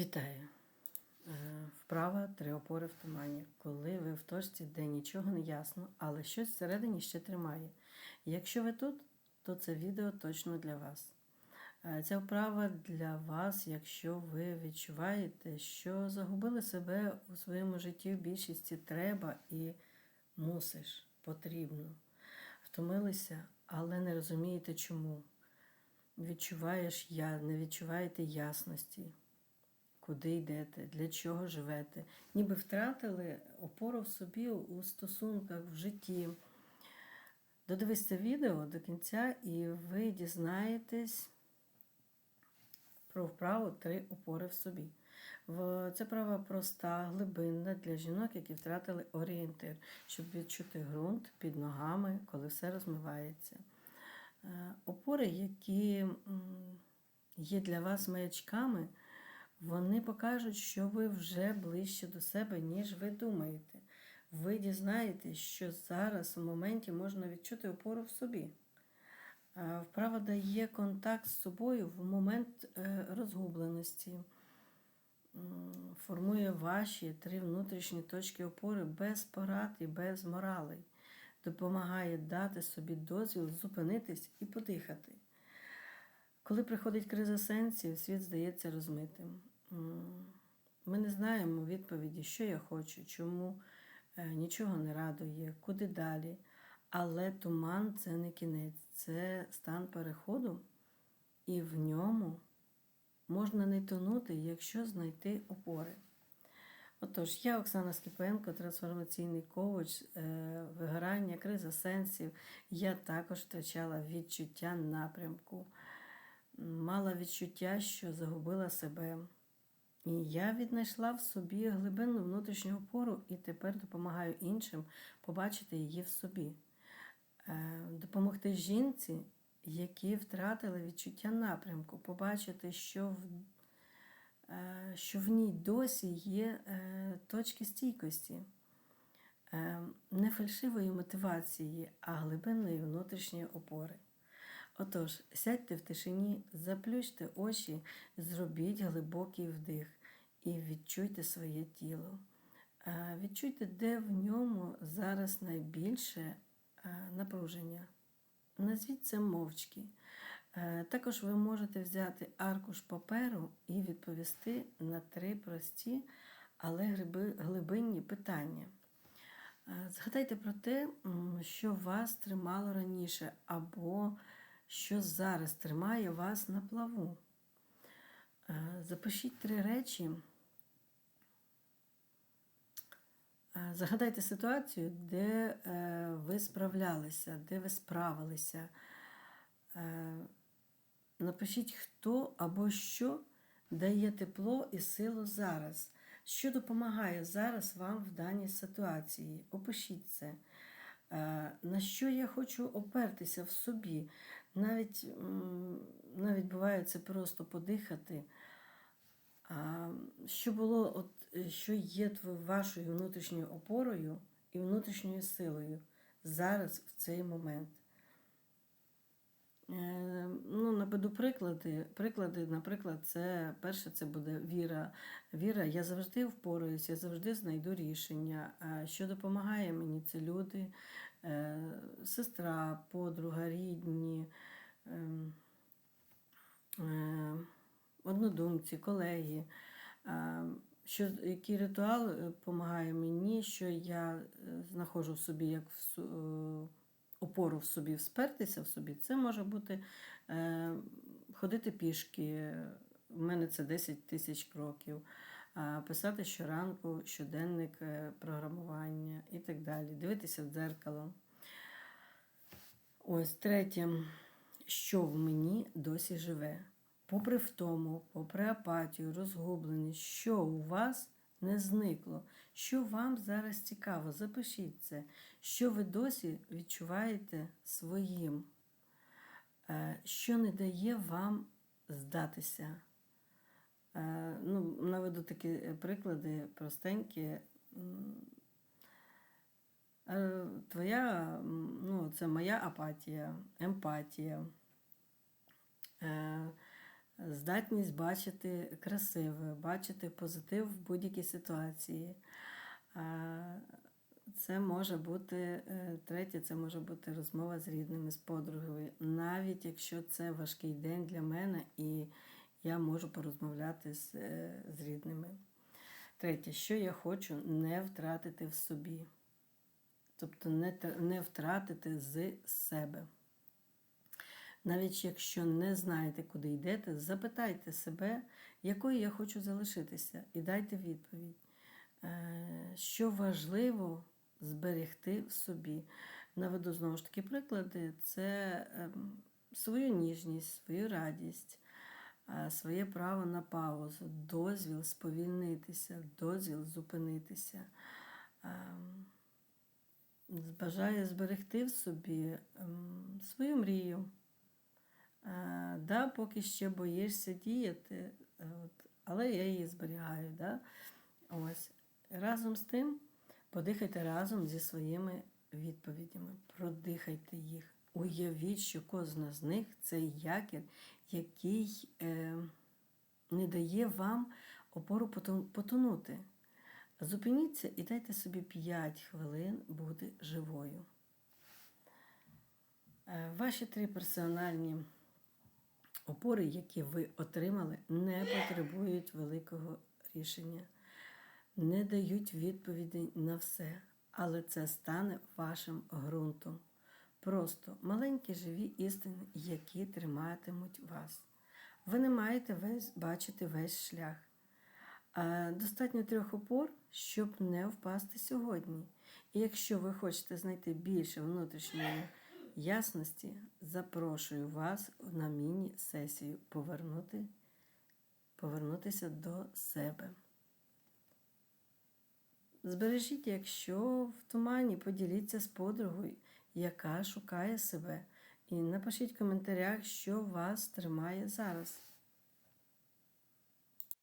Вітаю! Е, Вправа три опори в тумані. Коли ви в точці, де нічого не ясно, але щось всередині ще тримає. Якщо ви тут, то це відео точно для вас. Е, Ця вправа для вас, якщо ви відчуваєте, що загубили себе у своєму житті в більшості треба і мусиш, потрібно. Втомилися, але не розумієте чому. Відчуваєш я, не відчуваєте ясності куди йдете, для чого живете, ніби втратили опору в собі у стосунках, в житті. Додивись це відео до кінця, і ви дізнаєтесь про вправу три опори в собі. Це права проста, глибинна для жінок, які втратили орієнтир, щоб відчути ґрунт під ногами, коли все розмивається. Е, Опори, які є для вас маячками, вони покажуть, що ви вже ближче до себе, ніж ви думаєте. Ви дізнаєтесь, що зараз у моменті можна відчути опору в собі. Е, Вправа дає контакт з собою в момент е, розгубленості, формує ваші три внутрішні точки опори без порад і без моралей, допомагає дати собі дозвіл зупинитись і подихати. Коли приходить криза сенсів, світ здається розмитим. Ми не знаємо відповіді, що я хочу, чому е, нічого не радує, куди далі. Але туман це не кінець, це стан переходу, і в ньому можна не тонути, якщо знайти опори. Отож, я Оксана Скіпенко, трансформаційний коуч, е, вигорання, криза сенсів. Я також втрачала відчуття напрямку, мала відчуття, що загубила себе. І я віднайшла в собі глибинну внутрішню опору і тепер допомагаю іншим побачити її в собі. Е, Допомогти жінці, які втратили відчуття напрямку, побачити, що в е, що в ній досі є е, точки стійкості, не фальшивої мотивації, а глибинної внутрішньої опори. Отож, сядьте в тишині, заплющте очі, зробіть глибокий вдих і відчуйте своє тіло. Е, Відчуйте, де в ньому зараз найбільше е, напруження. Назвіть це мовчки. Е, Також ви можете взяти аркуш паперу і відповісти на три прості, але глибинні питання. Згадайте про те, що вас тримало раніше, або що зараз тримає вас на плаву. Е, Запишіть три речі. Е, Загадайте ситуацію, де е, ви справлялися, де ви справилися. Напишіть, хто або що дає тепло і силу зараз. Що допомагає зараз вам в даній ситуації? Опишіть це. На що я хочу опертися в собі? Навіть, навіть буває це просто подихати. А що було, от, що є вашою внутрішньою опорою і внутрішньою силою зараз в цей момент? Е, Ну, наведу приклади. Приклади, наприклад, це перше, це буде віра. Віра, я завжди впораюсь, я завжди знайду рішення. Що допомагає мені? Це люди, е, сестра, подруга, рідні, ем, е, однодумці, колеги. Що, який ритуал допомагає мені, що я знаходжу в собі як в, опору в собі, вспертися в собі, це може бути е, ходити пішки. У мене це 10 тисяч кроків, писати щоранку, щоденник е, програмування і так далі. Дивитися в дзеркало. Ось третє, що в мені досі живе. Попри втому, попри апатію, розгубленість, що у вас не зникло, що вам зараз цікаво, запишіть це, що ви досі відчуваєте своїм, е, що не дає вам здатися. Е, Ну, наведу такі е, приклади простенькі. Твоя, ну, це моя апатія, емпатія. Здатність бачити красиве, бачити позитив в будь-якій ситуації. Це може бути е, третє, це може бути розмова з рідними, з подругою, навіть якщо це важкий день для мене, і я можу порозмовляти з, е, з рідними. Третє, що я хочу не втратити в собі. Тобто не, не втратити з себе. Навіть якщо не знаєте, куди йдете, запитайте себе, якою я хочу залишитися, і дайте відповідь, Е, що важливо зберегти в собі. Наведу знову ж таки приклади: це ем, свою ніжність, свою радість, е, своє право на паузу, дозвіл сповільнитися, дозвіл зупинитися. Ем, Бажаю зберегти в собі ем, свою мрію. Е, да, поки ще боїшся діяти, е, от, але я її зберігаю. Да? Ось. Разом з тим подихайте разом зі своїми відповідями, продихайте їх. Уявіть, що кожна з них це якір, який е, не дає вам опору потонути. Зупиніться і дайте собі 5 хвилин бути живою. Е, Ваші три персональні опори, які ви отримали, не потребують великого рішення, не дають відповідей на все, але це стане вашим ґрунтом. Просто маленькі живі істини, які триматимуть вас. Ви не маєте весь бачити весь шлях. Достатньо трьох опор, щоб не впасти сьогодні. І якщо ви хочете знайти більше внутрішньої ясності, запрошую вас на міні-сесію повернути, повернутися до себе. Збережіть, якщо в тумані, поділіться з подругою, яка шукає себе. І напишіть в коментарях, що вас тримає зараз.